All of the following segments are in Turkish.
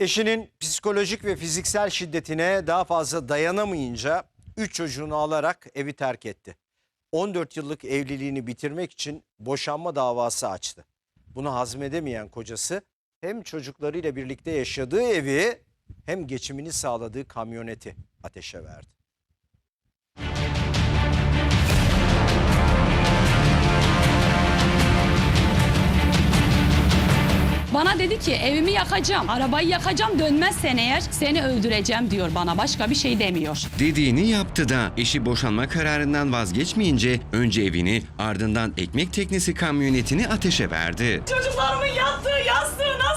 Eşinin psikolojik ve fiziksel şiddetine daha fazla dayanamayınca 3 çocuğunu alarak evi terk etti. 14 yıllık evliliğini bitirmek için boşanma davası açtı. Bunu hazmedemeyen kocası hem çocuklarıyla birlikte yaşadığı evi hem geçimini sağladığı kamyoneti ateşe verdi. Bana dedi ki evimi yakacağım, arabayı yakacağım dönmezsen eğer seni öldüreceğim diyor bana. Başka bir şey demiyor. Dediğini yaptı da eşi boşanma kararından vazgeçmeyince önce evini ardından ekmek teknesi kamyonetini ateşe verdi. Çocuklarımın yattığı yastığı nasıl yaktın?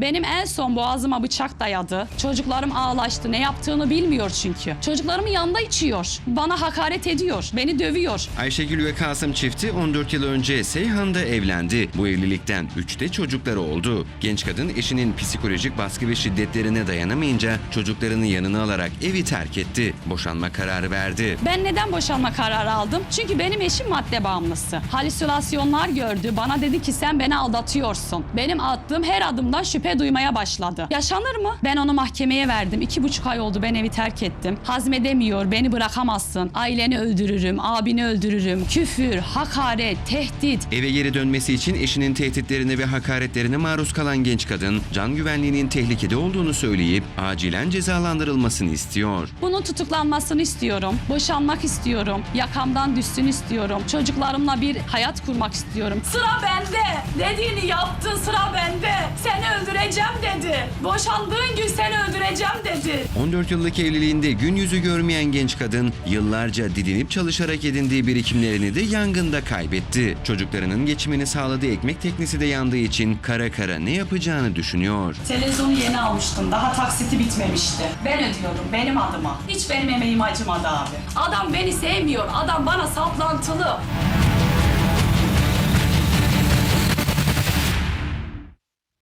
Benim en son boğazıma bıçak dayadı. Çocuklarım ağlaştı. Ne yaptığını bilmiyor çünkü. Çocuklarımın yanında içiyor. Bana hakaret ediyor. Beni dövüyor. Ayşegül ve Kasım çifti 14 yıl önce Seyhan'da evlendi. Bu evlilikten 3'te çocukları oldu. Genç kadın eşinin psikolojik baskı ve şiddetlerine dayanamayınca çocuklarını yanına alarak evi terk etti. Boşanma kararı verdi. Ben neden boşanma kararı aldım? Çünkü benim eşim madde bağımlısı. Halüsinasyonlar gördü. Bana dedi ki sen beni aldatıyorsun. Benim attığım her adımdan şüphe duymaya başladı. Yaşanır mı? Ben onu mahkemeye verdim. İki buçuk ay oldu ben evi terk ettim. Hazmedemiyor. Beni bırakamazsın. Aileni öldürürüm. Abini öldürürüm. Küfür, hakaret, tehdit. Eve geri dönmesi için eşinin tehditlerine ve hakaretlerine maruz kalan genç kadın can güvenliğinin tehlikede olduğunu söyleyip acilen cezalandırılmasını istiyor. Bunun tutuklanmasını istiyorum. Boşanmak istiyorum. Yakamdan düşsün istiyorum. Çocuklarımla bir hayat kurmak istiyorum. Sıra bende. Dediğini yaptı sıra bende. Seni öldüreceğim dedi. Boşandığın gün seni öldüreceğim dedi. 14 yıllık evliliğinde gün yüzü görmeyen genç kadın yıllarca didinip çalışarak edindiği birikimlerini de yangında kaybetti. Çocuklarının geçimini sağladığı ekmek teknesi de yandığı için kara kara ne yapacağını düşünüyor. Televizyonu yeni almıştım. Daha taksiti bitmemişti. Ben ödüyorum benim adıma. Hiç benim emeğim acımadı abi. Adam beni sevmiyor. Adam bana saplantılı.